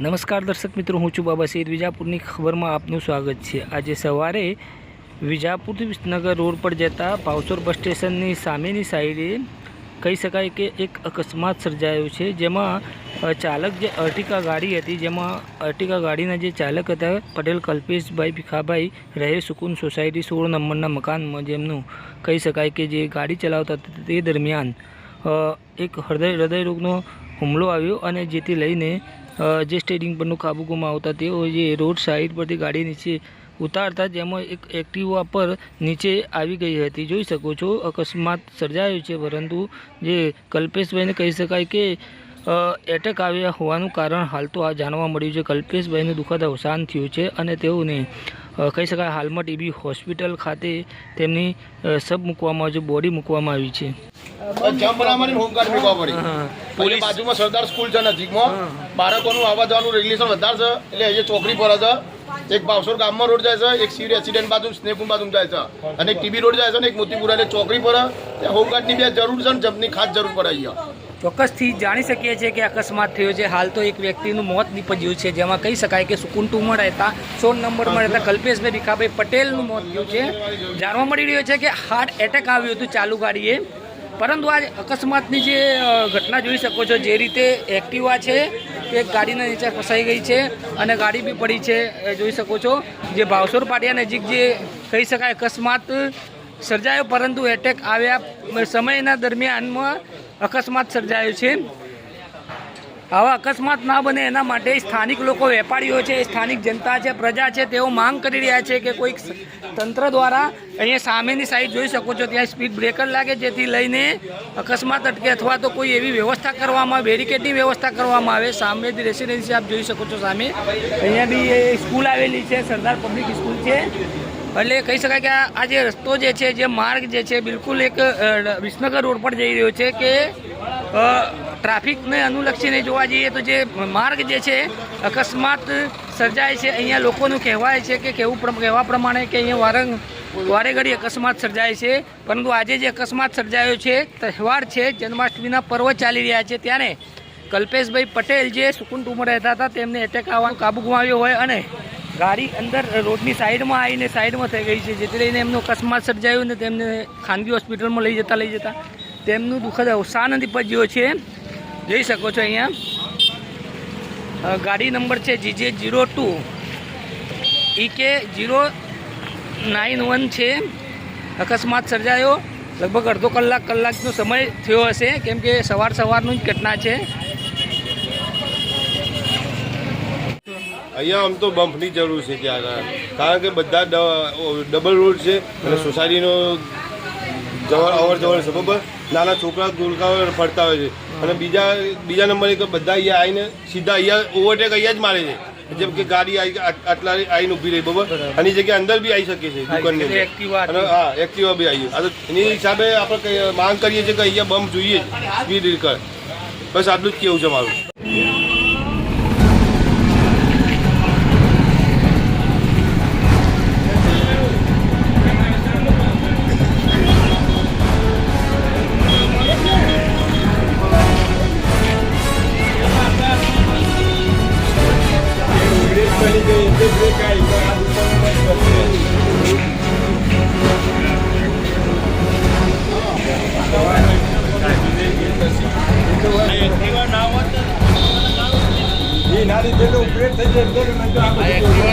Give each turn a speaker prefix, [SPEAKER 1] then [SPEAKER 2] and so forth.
[SPEAKER 1] નમસ્કાર દર્શક મિત્રો, હું છું બાબા સૈદ વિજાપુરની ખબરમાં આપનું સ્વાગત છે. આજે સવારે વિજાપુરથી વિસનગર રોડ પર જતા પાવસોર બસ સ્ટેશનની સામેની સાઈડે કહી શકાય કે એક અકસ્માત સર્જાયો છે, જેમાં ચાલક જે અર્ટિકા ગાડી હતી, જેમાં અર્ટિકા ગાડીના જે ચાલક હતા, પટેલ કલ્પેશભાઈ ભીખાભાઈ, રહે સુકૂન સોસાયટી સોળ નંબરના મકાનમાં જેમનું કહી શકાય કે જે ગાડી ચલાવતા હતા તે દરમિયાન એક હૃદય હૃદયરોગનો હુમલો આવ્યો અને જેથી લઈને જે સ્ટેરિંગ પરનું કાબુ ગુમાવતા તેઓ જે રોડ સાઈડ પરથી ગાડી નીચે ઉતારતા જેમાં એક એક્ટિવા પર નીચે આવી ગઈ હતી. જોઈ શકો છો, અકસ્માત સર્જાયો છે, પરંતુ જે કલ્પેશભાઈને કહી શકાય કે એટેક આવ્યા હોવાનું કારણ હાલ તો આ જાણવા મળ્યું છે. કલ્પેશભાઈનું દુઃખદ અવસાન થયું છે અને તેઓને કહી શકાય હાલમાં ટીબી હોસ્પિટલ ખાતે તેમની સબ મૂકવામાં આવી બોડી મૂકવામાં આવી છે.
[SPEAKER 2] જમ્પ રામાની હોમગાર્ડ મૂકવા પડી. પોલીસ બાજુમાં સરદાર સ્કૂલ છે નજીકમાં. બાળકોનું આવવા જવાનું રેગ્યુલેશન વધારે છે એટલે અહીંયા ચોકડી પર છે એક ભાવસોર ગામમાં રોડ જાય છે એક સિવિલ એક્સિડન્ટ બાજુ સ્નેકુન બાજુ જાય છે. અને એક ટીબી રોડ જાય છે ને એક મોતીપુરા એટલે ચોકડી પર ત્યાં હોમગાર્ડની બે જરૂર છે ને જમ્પની ખાસ જરૂર પડે અહીંયા.
[SPEAKER 1] ચોક્કસથી જાણી શકીએ છીએ કે અકસ્માત થયો છે. હાલ તો એક વ્યક્તિનું મોત નીપજ્યું છે જેમાં કહી શકાય કે સુકુંટુમાં રહેતા સોળ નંબરમાં રહેતા કલ્પેશભાઈ ભીખાભાઈ પટેલનું મોત થયું છે. જાણવા મળી રહ્યું છે કે હાર્ટ એટેક આવ્યું હતું ચાલુ ગાડીએ. પરંતુ આ અકસ્માતની જે ઘટના જોઈ શકો છો, જે રીતે એક્ટિવા છે તે ગાડીના નીચે ફસાઈ ગઈ છે અને ગાડી બી પડી છે જોઈ શકો છો. જે ભાવસોર પાટિયા નજીક જે કહી શકાય અકસ્માત સર્જાયો, પરંતુ એટેક આવ્યા સમયના દરમિયાનમાં અકસ્માત સર્જાયો છે. આવા અકસ્માત ના બને એના માટે સ્થાનિક લોકો વેપારીઓ છે, સ્થાનિક જનતા છે, પ્રજા છે, તેઓ માંગ કરી રહ્યા છે કે કોઈક તંત્ર દ્વારા અહીંયા સામેની સાઈડ જોઈ શકો છો, ત્યાં સ્પીડ બ્રેકર લાગે જેથી લઈને અકસ્માત અટકે અથવા તો કોઈ એવી વ્યવસ્થા કરવામાં આવે બેરિકેડની વ્યવસ્થા કરવામાં આવે. સામે રેસિડેન્સી આપ જોઈ શકો છો સામે. અહીંયા બી એ સ્કૂલ આવેલી છે, સરદાર પબ્લિક સ્કૂલ છે. એટલે કહી શકાય કે આ જે રસ્તો જે છે, જે માર્ગ જે છે, બિલકુલ એક વિસનગર રોડ પર જઈ રહ્યો છે કે ટ્રાફિકને અનુલક્ષીને જોવા જઈએ તો જે માર્ગ જે છે, અકસ્માત સર્જાય છે. અહીંયા લોકોનું કહેવાય છે કે કેવું કહેવા પ્રમાણે કે અહીંયા વારંગ વારે ઘડી અકસ્માત સર્જાય છે. પરંતુ આજે જે અકસ્માત સર્જાયો છે, તહેવાર છે, જન્માષ્ટમીના પર્વ ચાલી રહ્યા છે, ત્યારે કલ્પેશભાઈ પટેલ જે સુકુંટુમાં રહેતા હતા, તેમને એટેક આવવાનો કાબુ ગુમાવ્યો હોય અને ગાડી અંદર રોડની સાઈડમાં આવીને સાઈડમાં થઈ ગઈ છે, જેથી લઈને એમનો અકસ્માત સર્જાયો ને તેમને ખાનગી હોસ્પિટલમાં લઈ જતા લઈ જતા. તેમનું દુઃખદ અવસાન નીપજ્યો છે. જોઈ શકો છો અહીંયા. ગાડી નંબર છે GJ zero two. EK zero nine one છે. અકસ્માત સર્જાયો. લગભગ અડધો કલાક કલાકનો સમય થયો હશે, કેમ કે સવાર સવારનું જ ઘટના છે.
[SPEAKER 2] અહીંયા આમ તો બમ્પની જરૂર છે ત્યાં. કારણ કે બધા ડબલ રોડ છે અને સોસાયટીનો જવર અવર જવર છે બરોબર? નાના છોકરા દુર્ગાઓ ફરતા હોય છે. અને બીજા બીજા નંબરે કે બધા અહીંયા આવીને સીધા અહીંયા ઓવરટેક અહીંયા જ મારે છે. જેમ કે ગાડી આટલા આવીને ઊભી રહી બરોબર? એની જગ્યાએ અંદર બી આવી શકે છે દુકાનની અને હા એક્ટિવા બી આવી આ તો એની હિસાબે આપણે માંગ કરીએ છીએ કે અહીંયા બમ્પ જોઈએ સ્પીડ બસ આટલું જ કેવું છે મારું.
[SPEAKER 3] એ લીધે તો બ્રેક થઈ જાય